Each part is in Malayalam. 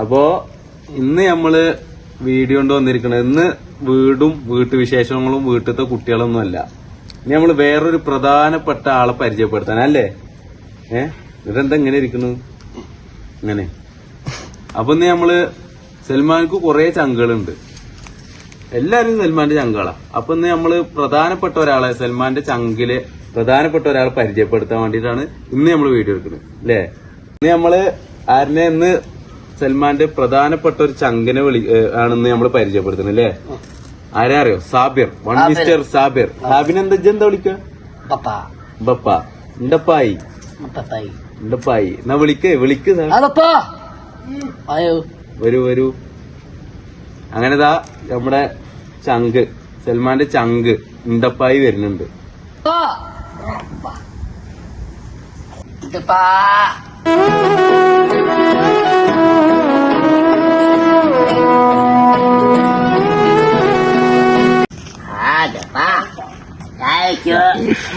അപ്പോ ഇന്ന് നമ്മൾ വീഡിയോ കൊണ്ട് വന്നിരിക്കണത് ഇന്ന് വീടും വീട്ടുവിശേഷങ്ങളും വീട്ടിലത്തെ കുട്ടികളൊന്നും അല്ല. ഇനി നമ്മൾ വേറൊരു പ്രധാനപ്പെട്ട ആളെ പരിചയപ്പെടുത്താൻ അല്ലേ? ഏ? ഇതെന്താ ഇങ്ങനെ ഇരിക്കുന്നു ഇങ്ങനെ. അപ്പൊ ഇന്ന് നമ്മൾ സൽമാൻക്ക് കുറെ ചങ്കളുണ്ട്. എല്ലാരും സൽമാന്റെ ചങ്കുകളാ അപ്പൊ ഇന്ന് നമ്മൾ പ്രധാനപ്പെട്ട ഒരാളെ സൽമാന്റെ ചങ്കിൽ പ്രധാനപ്പെട്ട ഒരാളെ പരിചയപ്പെടുത്താൻ വേണ്ടിയിട്ടാണ് ഇന്ന് നമ്മൾ വീഡിയോ എടുക്കുന്നത് അല്ലേ? ഇന്ന് നമ്മൾ ആരനെ ഇന്ന് സൽമാന്റെ പ്രധാനപ്പെട്ട ഒരു ചങ്കനെ വിളി ആണെന്ന് നമ്മൾ പരിചയപ്പെടുത്തുന്നത് അല്ലേ ആരാ അറിയോ സാബിർ. വൺ മിസ്റ്റർ സാബിർ സാബിന് എന്താ എന്താ വിളിക്ക? ബപ്പ ഇണ്ടപ്പായി എന്നാ വിളിക്ക് വിളിക്ക് അയ്യോ. വരൂ വരൂ. അങ്ങനെ ദാ നമ്മുടെ ചങ്ക്. സൽമാന്റെ ചങ്ക് ഇണ്ടപ്പായി വരുന്നുണ്ട്. ഇതിപ്പാ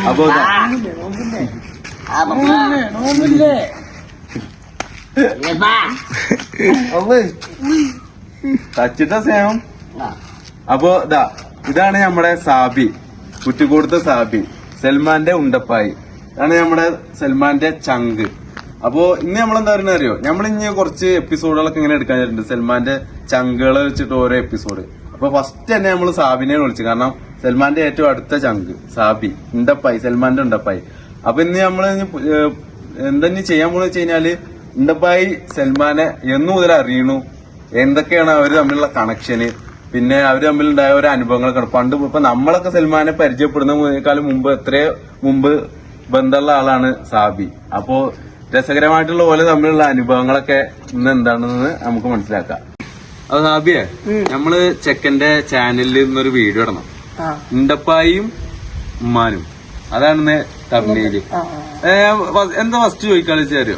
അപ്പൊ സ്നേഹം. അപ്പോ ഇതാ ഇതാണ് നമ്മുടെ സാബി. കുറ്റിക്കൂടുത്ത സാബി. സൽമാന്റെ ഉണ്ടപ്പായി. ഇതാണ് നമ്മുടെ സൽമാന്റെ ചങ്ക്. അപ്പോ ഇന്ന് നമ്മളെന്താ പറയുന്നത് അറിയോ? നമ്മൾ ഇനി കുറച്ച് എപ്പിസോഡുകളൊക്കെ ഇങ്ങനെ എടുക്കാൻ സൽമാന്റെ ചങ്കുകൾ വെച്ചിട്ട് ഓരോ എപ്പിസോഡ്. അപ്പൊ ഫസ്റ്റ് തന്നെ നമ്മൾ സാബിനെ വിളിച്ചു. കാരണം സൽമാന്റെ ഏറ്റവും അടുത്ത ചങ്ക് സാബി. ഉണ്ടപ്പായി സൽമാന്റെ ഉണ്ടപ്പായി. അപ്പൊ ഇന്ന് നമ്മൾ എന്തെന്ന് ചെയ്യാൻ പോണെന്ന് വെച്ച് കഴിഞ്ഞാൽ ഉണ്ടപ്പായി സൽമാനെ എന്നു മുതൽ അറിയണു. എന്തൊക്കെയാണ് അവർ തമ്മിലുള്ള കണക്ഷന് പിന്നെ അവർ തമ്മിലുണ്ടായ ഓരോ അനുഭവങ്ങളൊക്കെ. പണ്ട് ഇപ്പൊ നമ്മളൊക്കെ സൽമാനെ പരിചയപ്പെടുന്നതിനേക്കാളും മുമ്പ് എത്രയോ മുമ്പ് ബന്ധമുള്ള ആളാണ് സാബി. അപ്പോ രസകരമായിട്ടുള്ള പോലെ തമ്മിലുള്ള അനുഭവങ്ങളൊക്കെ ഇന്ന് എന്താണെന്ന് നമുക്ക് മനസ്സിലാക്കാം. അത് സാബിയെ നമ്മൾ ചെക്കന്റെ ചാനലിൽ നിന്നൊരു വീഡിയോ ഇടണം. ഉണ്ടപ്പായും ഉമ്മാനും. അതാണ് തമിഴിൽ എന്താ ഫസ്റ്റ് ചോദിക്കാന്ന് വെച്ചാലോ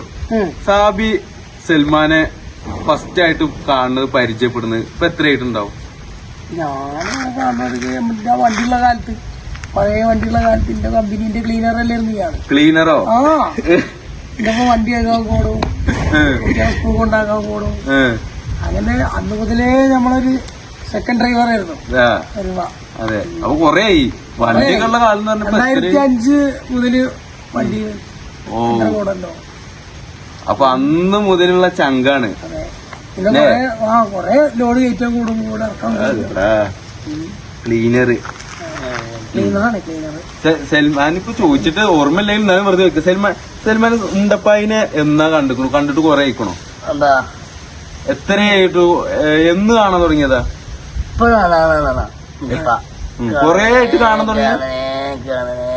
സാബി സൽമാനെ ഫസ്റ്റ് ആയിട്ട് കാണുന്നത് പരിചയപ്പെടുന്നത് ഇപ്പൊ എത്രയായിട്ടുണ്ടാവും? നമ്മുടെ വണ്ടിയുള്ള കാലത്ത്. പഴയ വണ്ടിയുള്ള കാലത്ത് എന്റെ കമ്പനീന്റെ ക്ലീനർ അല്ലായിരുന്നു ഞാൻ. ക്ലീനറോ ആ. എന്റെ വണ്ടി ആക്കാൻ കൂടും സ്കൂൾ കൊണ്ടാക്കാൻ കൂടും അങ്ങനെ അന്ന് മുതലേ നമ്മളൊരു സെക്കൻഡ് ഡ്രൈവർ ആയിരുന്നു. അതെ. അപ്പൊ കൊറേ ആയി. വണ്ടികളുടെ കാലം രണ്ടായിരത്തി? അഞ്ച് മുതൽ വണ്ടി ഓ. അപ്പൊ അന്ന് മുതലുള്ള ചങ്കാണ്. ലോഡ് കയറ്റം കൂടും കൂടെ ഇറക്കാൻ ക്ലീനർ സൽമാൻ ഇപ്പൊ ചോദിച്ചിട്ട് ഓർമ്മയില്ലെങ്കിൽ എന്നാലും വെറുതെ വെക്കുക സൽമാൻ സൽമാൻ ഉണ്ടപ്പായിനെ എന്നാ കണ്ടു കണ്ടിട്ട് കൊറേ ആയിക്കണോ? എന്താ? എത്രയായിട്ടു എന്ന് കാണാൻ തുടങ്ങിയതാ? ഇപ്പോഴാണ് കൊറേ ആയിട്ട് കാണാൻ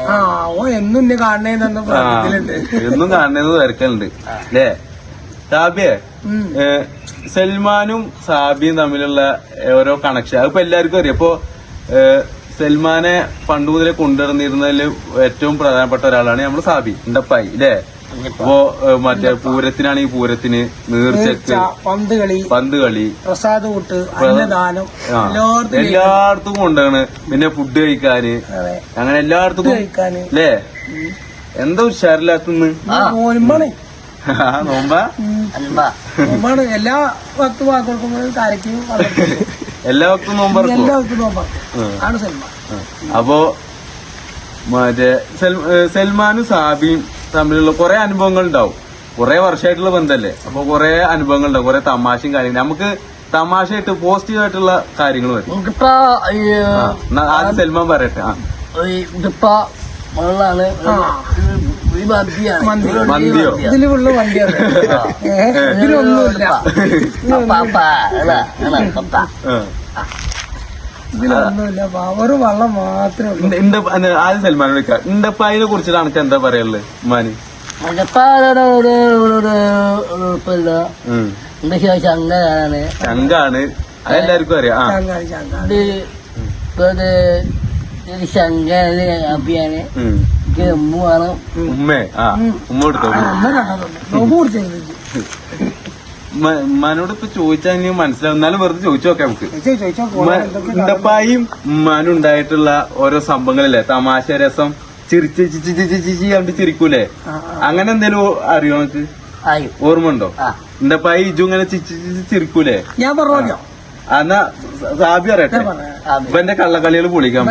ആ ഓ എന്നും എന്നെ കാണണേന്ന് ആ, പ്രാർത്ഥിക്കലുണ്ട്. എന്നും കാണുന്നത് തിരക്കലുണ്ട് അല്ലേ സാബിയെ. സൽമാനും സാബിയും തമ്മിലുള്ള ഓരോ കണക്ഷൻ അതിപ്പോ എല്ലാവർക്കും അറിയാം. ഇപ്പൊ സൽമാനെ പണ്ട് മുതലേ കൊണ്ടുവന്നിരുന്നതിൽ ഏറ്റവും പ്രധാനപ്പെട്ട ഒരാളാണ് നമ്മൾ സാബി ഉണ്ടപ്പായി അല്ലേ അപ്പോ മറ്റേ പൂരത്തിനാണെങ്കിൽ പൂരത്തിന് നീർച്ചക്ക് പന്ത് കളി പന്ത് കളി പ്രസാദ് കൂട്ട് അന്നദാനം എല്ലായിടത്തും കൊണ്ടാണ് പിന്നെ ഫുഡ് കഴിക്കാന്. അങ്ങനെ എല്ലായിടത്തും അല്ലേ എന്താ ഉഷാറില്ലാത്തുന്ന്? നോൻപാണ്. നോമ്പ അൻപാ നോമ്പാണ് എല്ലാ ഭക്തും വാക്കുകൾക്കും കരയ്ക്കും എല്ലാ ഭക്തും നോമ്പറക്കോ എല്ലാ ഭക്ത നോമ്പാണ് ആണ് സൽമാൻ. അപ്പോ മറ്റേ സൽമാനും സാബിയും തമ്മിലുള്ള കുറെ അനുഭവങ്ങൾ ഉണ്ടാവും. കുറെ വർഷമായിട്ടുള്ള ബന്ധമല്ലേ അപ്പൊ കുറെ അനുഭവങ്ങൾ ഉണ്ടാവും കുറെ തമാശയും കാര്യങ്ങളും. നമുക്ക് തമാശയായിട്ട് പോസിറ്റീവ് ആയിട്ടുള്ള കാര്യങ്ങൾ വരും ഈ എന്നാ ആദ്യം സൽമാൻ പറയട്ടെ. ആ. ഈ ഇതിപ്പോ മുകളാണ്. ഈ മന്തിയാണ്. മന്തി. മന്തിയോ? ഇതിൽ ഫുള്ള് വണ്ടിയാണ് ഏ, ഇതിലൊന്നുമില്ല. പപ്പ അല്ല അല്ല പപ്പ ആ. ഒരു വള്ളം മാത്രമേ ഉള്ളൂ. ഇണ്ട- ഇണ്ട ആദ്യം സൽമാൻ വിളിക്കാം ഇണ്ടപ്പായിനെ കുറിച്ചിട്ട് അനക്ക് എന്താ പറയാനുള്ളത് ഉമ്മാന്? അങ്ങനെയാണ് ചങ്കാണ് അതെല്ലാവർക്കും അറിയാം. ശങ്കാണ് ചങ്ങാതി ഉമ്മ ഉമ്മേ ഉമ്മ എടുത്തോ ഉമ്മാനോട് ഇപ്പൊ ചോദിച്ചാൽ ഇനി മനസ്സിലാവും. എന്നാലും വെറുതെ ചോദിച്ചു നോക്കാം നമുക്ക്. ഉണ്ടപ്പായും ഉമ്മാനും ഉണ്ടായിട്ടുള്ള ഓരോ സംഭവങ്ങളില്ലേ? തമാശ രസം ചിരിച്ച് ചിച്ചി ചിച്ചി ചിച്ചി കണ്ട് ചിരിക്കൂലേ? അങ്ങനെ എന്തേലും അറിയോ നമുക്ക് ആയി ഓർമ്മ ഉണ്ടോ? ഇന്നപ്പായി ഇജു ഇങ്ങനെ ചിരിക്കൂലേ? ഞാൻ പറഞ്ഞോ എന്നാ സാബി അറിയട്ടെ ഇപ്പൊ എന്റെ ഇവന്റെ കള്ളക്കളികൾ പൊളിക്കാൻ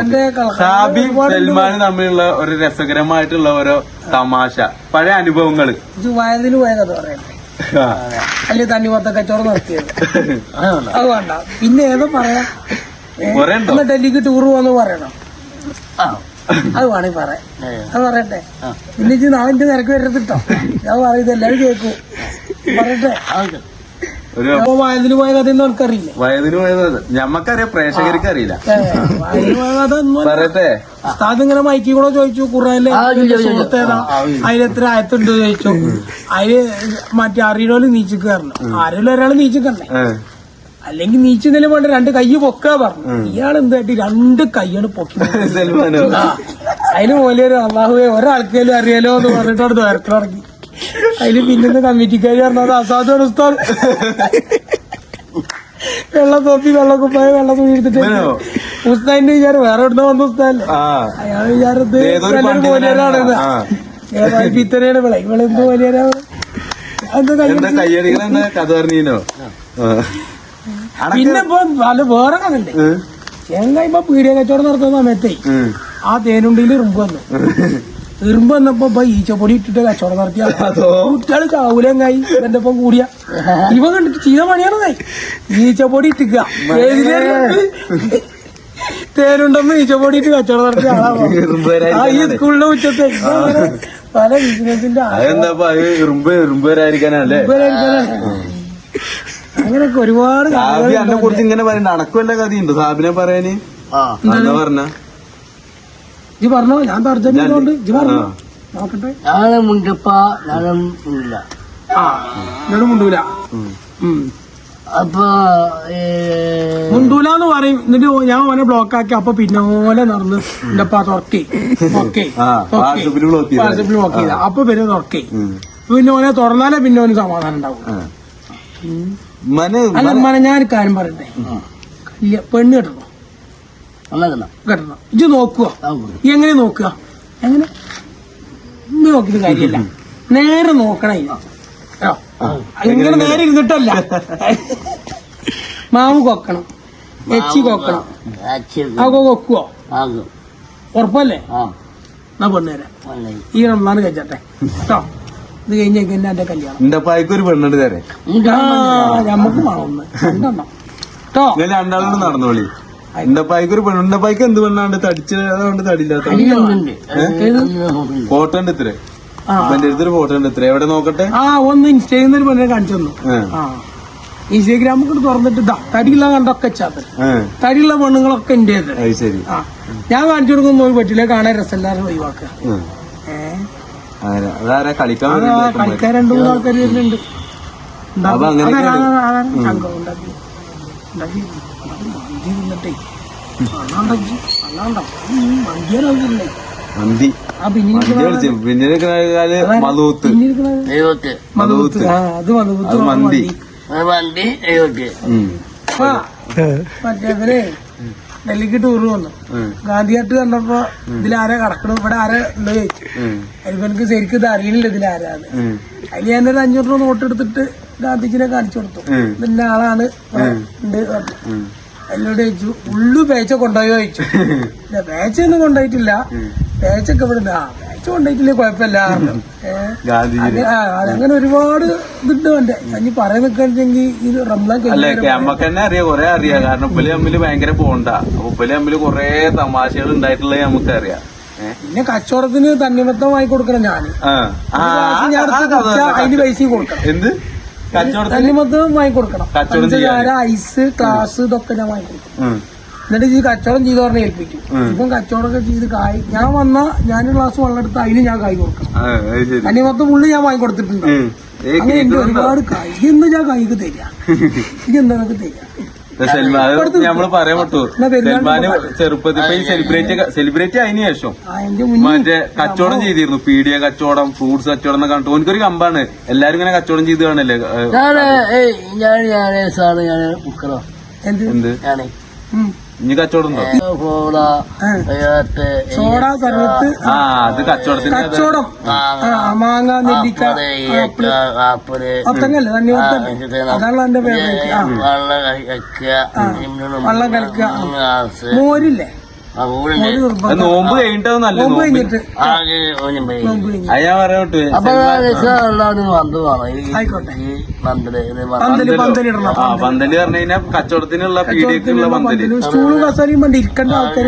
സാബി സൽമാൻ തമ്മിലുള്ള ഒരു രസകരമായിട്ടുള്ള ഓരോ തമാശ പഴയ അനുഭവങ്ങൾ. ഇത് വയതിന് പോയ കഥ പറയട്ടെ. അല്ലെ തണ്ണിമത്ത കച്ചവടം നടത്തിയത് അത് വേണ്ട. പിന്നെ ഏതോ പറയാം? ഡൽഹിക്ക് ടൂർ പോന്ന് പറയണം. ആ. അത് വേണമെങ്കിൽ പറയാം. അത് പറയട്ടെ. പിന്നെ നാളെ നിരക്ക് വരരുത് കേട്ടോ? ഞാൻ പറയുന്നത് എല്ലാവരും കേൾക്കൂ. പറയട്ടെ. ഒരു വയതിന് പോയ കഥ വയതിന് പോയത് ഞമ്മക്കറിയാം പ്രേക്ഷകർക്ക് അറിയില്ല. വയതിന് പോയ കഥ ഒന്നും പറയട്ടെ. ഉസ്താദ് ഇങ്ങനെ മൈക്കി കൂടെ ചോദിച്ചു ഖുറാനിലെ ഇല്ല. സുഹൃത്തേതാ എത്ര ആയത്തുണ്ട്? ചോദിച്ചു. അതിൽ മറ്റേ അറിയണോൽ നീച്ചിക്ക് കാരണം ആരെങ്കിലും ഒരാൾ നീച്ചിക്കണ്ടേ? ഏ. അല്ലെങ്കിൽ നീച്ചുന്നതിന് വേണ്ട രണ്ട് കൈ പൊക്കാ പറഞ്ഞു. ഇയാൾ എന്തായിട്ട് രണ്ട് കൈയാണ് പൊക്കി സൽമാനോ അതിന് പോലെ ഒരു അള്ളാഹുവെ ഒരാൾക്കേലും അറിയാലോ എന്ന് പറഞ്ഞിട്ട് അവിടെ ഇറക്കി അതിൽ പിന്നെ കമ്മിറ്റിക്കാർ പറഞ്ഞത് അസാദാണ് ഉസ്താദ് വെള്ള തോപ്പി വെള്ള കുപ്പായ വെള്ള തുണി എടുത്തിട്ട്? ഉസ്താദിന്റെ വിചാരം വേറെ എവിടുന്ന വന്ന ഉസ്താദല്ലേ അയാൾ വിചാരത്ത്. പിത്തനെയാണ് വിള ഇവിടെ എന്താ പറഞ്ഞീനോ? പിന്നെ ഇപ്പൊ നല്ല വേറെ കഥണ്ട് ചെങ്ങായിപ്പോ പീഡിയ കച്ചവടം നടത്തുന്ന സമയത്തേ ആ തേനുണ്ടിയിൽ റുമ്പ് വന്നു. ഇറുമ്പ് വന്നപ്പോ ഇപ്പൊ ഈച്ചപ്പൊടി ഇട്ടിട്ട് കച്ചവടം നടത്തിയ. കുട്ടികൾ ചാവൂലങ്ങായി എന്റെ ഒപ്പം കൂടിയ. ഇവ കണ്ടിട്ട് ചെയ്ത പണിയാണതായി ഈച്ചപ്പൊടി ഇട്ടിക്ക. തേനുണ്ടെന്ന് ഈച്ചപ്പൊടി ഇട്ട് കച്ചവടം നടത്തിയ ആളാ ആ ഈ സ്കൂളിന്റെ ഉച്ചത്തെ പല ബിസിനസിന്റെ അങ്ങനെയൊക്കെ ഒരുപാട് സാബി എന്നെ കുറിച്ച് ഇങ്ങനെ പറയണ്ട അണക്കുമല്ല കഥയുണ്ട്? സാബിനെ പറയാന് ആ. എന്താ പറഞ്ഞ. ഇജ്ജ് പറഞ്ഞോ? ഞാൻ തർജമ ചെയ്തോണ്ട് ഇജ്ജ് പറഞ്ഞോ? നോക്കട്ടെ. ഞാൻ മുണ്ടപ്പ ഞാനും ആ മുണ്ടൂല. അപ്പൊ മുണ്ടൂല എന്ന് പറയും. എന്നിട്ട് ഞാൻ ഓനെ ബ്ലോക്ക് ആക്കി. അപ്പൊ പിന്നോലെ നടന്ന് എന്റെ അപ്പ തുറക്കി. ഓക്കെ ബ്ലോക്ക് ചെയ്ത അപ്പൊ പിന്നെ തുറക്കി. പിന്നെ ഓനെ തുറന്നാലേ പിന്നെ ഓന് സമാധാനം ഉണ്ടാവും അല്ല മന. ഞാൻ കാര്യം പറയട്ടെ. പെണ്ണ് കെട്ടണം ഇജ്ജ് നോക്കുക എങ്ങനെ നോക്കുക? എങ്ങനെ? നോക്കിയിട്ട് കാര്യമില്ല. നേരെ നോക്കണേ ഇങ്ങനെ നേരെ ഇരുന്നിട്ടല്ല. മാവ് കൊക്കണം. എച്ചി കൊക്കണം. അതൊക്കെ കൊക്കുവോ? ഉറപ്പല്ലേ? ആ. എന്നാ പെണ്ണുതരാം അല്ലേ ഈ റംസാൻ കഴിച്ചട്ടെ. കേട്ടോ. ഇത് കഴിഞ്ഞേക്ക് എന്നെ എന്റെ കല്യാണം? എന്റെ പായ്ക്കൊരു പെണ്ണുണ്ട് തരേ നമുക്ക് ഞമ്മക്ക് വേണം ഒന്ന് രണ്ടെണ്ണം. കേട്ടോ. ഞാൻ രണ്ടാളോട് നടന്നോളി. എന്റെ പായ്ക്ക് ഒരു പെണ്ണു എന്റെ പായ്ക്ക് എന്ത് പെണ്ണാണ്ട് തടിച്ചതുകൊണ്ട് തടിയില്ലാത്ത ഫോട്ടോ ഉണ്ട് ഇത്രേ. എന്റെ അടുത്തൊരു ഫോട്ടോ ഉണ്ട് ഇത്രേ. എവിടെ നോക്കട്ടെ? ആ ഒന്ന് ഇൻസ്റ്റയിൽ നിന്ന് ഒരു പെണ്ണിനെ കാണിച്ചു തന്നു. ഇൻസ്റ്റഗ്രാമിൽ കൂടെ തുറന്നിട്ട് തടിയുള്ള കണ്ടൊക്കെ ചാത്തൻ ഏ, തടിയുള്ള പെണ്ണുങ്ങളൊക്കെ ശരി. ഞാൻ കാണിച്ചു കൊടുക്കുന്ന ഒരു പറ്റില്ല കാണാൻ രസമില്ലാതെ ഒഴിവാക്കുക. കളിക്കാൻ രണ്ടു മൂന്ന് ആൾക്കാർ വരുന്നുണ്ട്. ഉണ്ടാക്കി. മന്തി അല്ലാണ്ടാക്കി അല്ലാണ്ടോ? മന്തി മറ്റേവരെ ഡൽഹിക്ക് ടൂർ വന്നു. ഗാന്ധിയായിട്ട് ഗാന്ധിയാട്ട് കണ്ടപ്പോ ഇതിലാരാ കടക്കണം ഇവിടെ ആരെ ഉണ്ട് ചോദിച്ചു. അതിപ്പോ എനിക്ക് ശരിക്കും ഇത് അറിയില്ല ഇതിലാരാന്ന്. അതിൽ ഞാനൊരു അഞ്ഞൂറ് രൂപ നോട്ട് എടുത്തിട്ട് ഗാന്ധിജിനെ കാണിച്ചു കൊടുത്തു. ഇതിന്റെ ആളാണ് ഉണ്ട് പറഞ്ഞു. എന്നോട് ചോദിച്ചു ഉള്ളു പേച്ച കൊണ്ടുപോയോ ചോദിച്ചു. ഇല്ല പേച്ചൊന്നും കൊണ്ടുപോയിട്ടില്ല. പേച്ചൊക്കെ ഇവിടെ. ആ പേച്ച കൊണ്ടായിട്ടില്ല കുഴപ്പമില്ല. അങ്ങനെ ഒരുപാട് ഇതുണ്ട് എന്റെ ഞാൻ പറയാൻ നിൽക്കണെങ്കിൽ ഇത് നമ്മക്ക് തന്നെ അറിയാം കൊറേ അറിയാം. കാരണം ഉപ്പൽ അമ്മിൽ ഭയങ്കര പോണ്ട ഉപ്പൽ തമ്മിൽ കൊറേ തമാശകൾ ഉണ്ടായിട്ടുള്ളത് നമുക്ക് അറിയാം. പിന്നെ കച്ചവടത്തിന് തന്നിമത്തമായി കൊടുക്കണം ഞാൻ അതിന് പൈസയും കൊടുക്കണം. എന്ത്? കച്ചവടത്തിന് തണ്ണിമത്തം വാങ്ങി കൊടുക്കണം കച്ചവടം പഞ്ചസാര ഐസ് ക്ലാസ് ഇതൊക്കെ ഞാൻ വാങ്ങി കൊടുക്കും ഉം. എന്നിട്ട് ഈ കച്ചവടം ചെയ്ത് പറഞ്ഞ ഏൽപ്പിക്കും. ഇപ്പം കച്ചവടമൊക്കെ ചെയ്ത് കായ് ഞാൻ വന്ന ഞാൻ ക്ലാസ് വെള്ളം എടുത്ത് അതിന് ഞാൻ കായ് കൊടുക്കണം അതിന് മൊത്തം പുള്ളി ഞാൻ വാങ്ങി കൊടുത്തിട്ടുണ്ട്. ഉം. ഏ, അങ്ങനെ എനിക്ക് ഒരുപാട് കായ്. ഇന്ന് ഞാൻ കായ്ക്ക് തരിക. ഇത് എന്താ നിനക്ക് തരാം സൽമാൻ നമ്മൾ പറയാൻ പറ്റൂ. സെൽമാന് ചെറുപ്പത്തിൽ സെലിബ്രേറ്റ് സെലിബ്രേറ്റ് അതിന് ശേഷം. മറ്റേ കച്ചവടം ചെയ്തിരുന്നു. പീഡിയ കച്ചവടം ഫ്രൂട്ട്സ് കച്ചവടം എന്നൊക്കെ കണ്ടു ഓനിക്കൊരു കമ്പാണ്. എല്ലാരും ഇങ്ങനെ കച്ചവടം ചെയ്ത് കാണല്ലേ? എന്ത്. ഇനി കച്ചവടം സോഡ ആ. അതിനകത്ത് സർവത്ത് ആ അത് കച്ചവടം മാങ്ങ നെല്ലിക്ക ആപ്പിൾ എന്റെ ആ വെള്ളം കലക്കുക മോരില്ലേ നോമ്പ് കഴിഞ്ഞിട്ട് നല്ല നോമ്പ് കഴിഞ്ഞിട്ട്. അത് ഞാൻ പറയട്ടെ പന്തൽ പന്തൽ ഇടണം. ആ പന്തൽ പറഞ്ഞു കഴിഞ്ഞാൽ കച്ചവടത്തിനുള്ള പീഡിയക്കുള്ള പന്തൽ. സ്റ്റൂളും വേണ്ട ഇരിക്കേണ്ട ആൾക്കാർ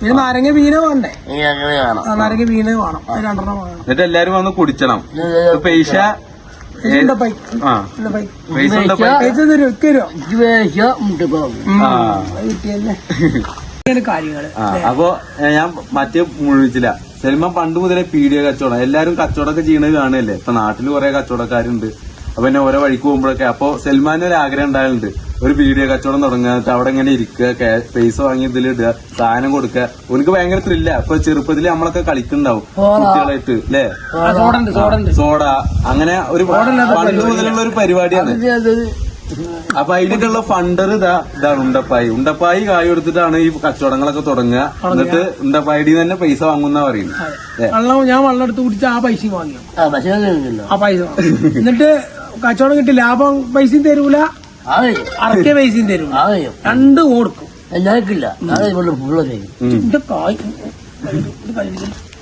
പിന്നെ നാരങ്ങ വീണ വേണ്ടേ? നാരങ്ങ വീണ വേണം. രണ്ടെണ്ണം വേണം. എന്നിട്ട് എല്ലാരും വന്ന് കുടിച്ചണം. പൈസ അപ്പൊ ഞാൻ മറ്റേ മുഴുവിച്ചില്ല. സിനിമ പണ്ട് മുതലേ പീഡിയ കച്ചവടം. എല്ലാരും കച്ചവടമൊക്കെ ചെയ്യണത് കാണുകയല്ലേ? ഇപ്പൊ നാട്ടിൽ കുറെ കച്ചവടക്കാരുണ്ട്. അപ്പൊ എന്നെ ഓരോ വഴിക്ക് പോകുമ്പോഴൊക്കെ. അപ്പൊ സൽമാൻ ഒരു ആഗ്രഹം ഉണ്ടായാലുണ്ട് ഒരു വീഡിയോ കച്ചവടം തുടങ്ങുക എന്നിട്ട് അവിടെ ഇങ്ങനെ ഇരിക്കുക പൈസ വാങ്ങി ഇതിൽ ഇടുക സാധനം കൊടുക്കുക. എനിക്ക് ഭയങ്കര ത്രില്ല ഇപ്പൊ ചെറുപ്പത്തിൽ നമ്മളൊക്കെ കളിക്കുന്നുണ്ടാവും കുട്ടികളായിട്ട് അല്ലേ സോഡ അങ്ങനെ ഒരു പണ്ട് മുതലുള്ള ഒരു പരിപാടിയാണ്. അപ്പൊ അതിലേക്കുള്ള ഫണ്ടർ ഇതാ ഇതാണ് ഉണ്ടപ്പായി. ഉണ്ടപ്പായി കായ് കൊടുത്തിട്ടാണ് ഈ കച്ചവടങ്ങളൊക്കെ തുടങ്ങുക. എന്നിട്ട് ഉണ്ടപ്പായിടി തന്നെ പൈസ വാങ്ങുന്ന പറയുന്നത്. വെള്ളം ഞാൻ വെള്ളം എടുത്ത് കുടിച്ച് ആ പൈസ വാങ്ങിയോ? ആ പൈസ. എന്നിട്ട് കച്ചവടം കിട്ടി ലാഭം പൈസയും തരൂല. അറക്കിയ പൈസയും രണ്ടും കൊടുക്കും. എല്ലാവർക്കില്ല. ഇവിടെ ഫുള്ള് ചെയ്യും കായ്.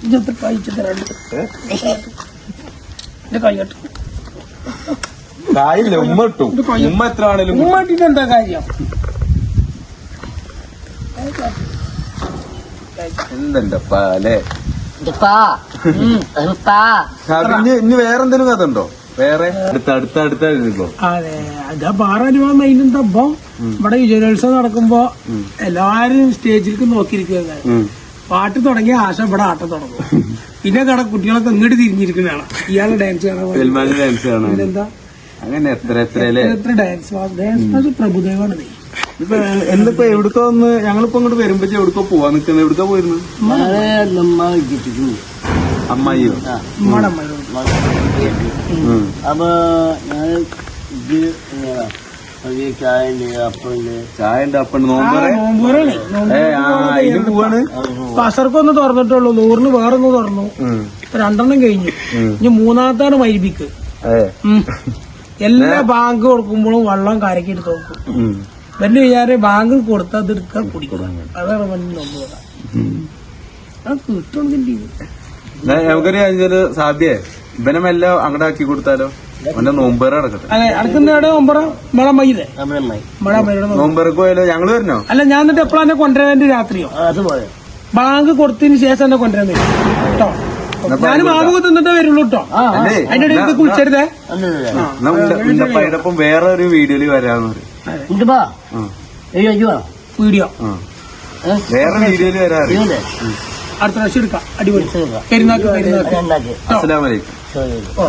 ഇതൊക്കെ തരാണ്ട് കായില്ല ഉമ്മ ഇട്ടും. ഉമ്മ എത്ര എന്താ കാര്യം? എന്തെന്റപ്പാ അല്ലേ? ഇനി വേറെന്തെങ്കിലും കഥ ഉണ്ടോ? വേറെ അടുത്ത അടുത്ത അടുത്ത എഴുതിക്കോ അതെ അതാ പാറ രൂപ മൈനുണ്ട് അപ്പൊ ഇവിടെ വിജയോത്സവം നടക്കുമ്പോ എല്ലാരും സ്റ്റേജിലേക്ക് നോക്കിയിരിക്കുന്നത്. പാട്ട് തുടങ്ങിയ ആശ ഇവിടെ ആട്ടം തുടങ്ങും പിന്നെ കട കുട്ടികളൊക്കെ ഇങ്ങോട്ട് തിരിഞ്ഞിരിക്കുന്നതാണ് ഇയാളെ ഡാൻസ് കാണാൻ പോയി. സൽമാൻ ഡാൻസ് കാണാൻ പിന്നെന്താ അങ്ങനെ എത്ര എത്ര അല്ലേ എത്ര ഡാൻസ് ഡാൻസ് ക്ലാസ് പ്രഭുദേവാണ് നീ ഇപ്പൊ എന്നിപ്പോ എവിടുക്കോ ഒന്ന് ഞങ്ങളിപ്പോ ഇങ്ങോട്ട് വരുമ്പോ എവിടുക്കോ പോവാൻ നിക്കുന്നത് എവിടുക്കോ പോയിരുന്നു അമ്മായിയോ. അപ്പൊ ഞാൻ ഇത് ഇങ്ങനെ ഒരു ചായന്റെ അപ്പുണ്ട്. ചായ ഉണ്ട്. അപ്പണ്ട് നോമ്പറേ പസർക്കൊന്ന് തുറന്നിട്ടുള്ളൂ. നൂറിന് വേറൊന്ന് തുറന്നു. രണ്ടെണ്ണം കഴിഞ്ഞു. ഇനി മൂന്നാമത്താണ് മരിപ്പിക്ക് എല്ലാ ബാങ്ക് കൊടുക്കുമ്പോഴും വെള്ളം കരക്കി എടുത്ത് നോക്കും. വലിയ വിചാരം ബാങ്ക് കൊടുത്താൽ അത് എടുക്കാൻ കുടിക്കണം അതാണ് വലിയ നോമ്പ് അത് കിട്ടണമെന്നില്ല നമുക്കൊരു അഞ്ചൊരു സാധ്യേ. ഇവനെ മെല്ലെ അങ്ങോട്ട് ആക്കി കൊടുത്താലോ? അവന്റെ നോമ്പേറ നടക്കട്ടെ. അല്ലെ അടുക്കുന്ന ഇവിടെ ഒമ്പറ മഴ മയ്യതേ നമ്മുടെ അമ്മായി മഴ മയ്യുടെ നോമ്പേറക്ക് പോയാലോ? ഞങ്ങൾ വരണോ? അല്ല ഞാൻ എന്നിട്ട് എപ്പോഴാണ് കൊണ്ടുവരാൻ വേണ്ടി രാത്രിയോ? അത് പോയോ ബാങ്ക് കൊടുത്തതിന് ശേഷം എന്നെ കൊണ്ടുവരാൻ വരും. കേട്ടോ ഞാൻ ബാങ്ക് തിന്നിട്ടേ വരുള്ളൂ കേട്ടോ അതിന്റെ ഇടയിൽ കുളിച്ചരുതേ എന്നാ വേറെ ഒരു വീഡിയോയിൽ വരാന്ന് പറയും. വീഡിയോ. വേറെ വീഡിയോയിൽ വരാറ് ഇല്ലേ? അടുത്ത പ്രാവശ്യം എടുക്കാം. അടിപൊളി. പെരുന്നാക്ക് പെരുന്നാക്ക്. അസ്സലാമലൈക്കും ഓ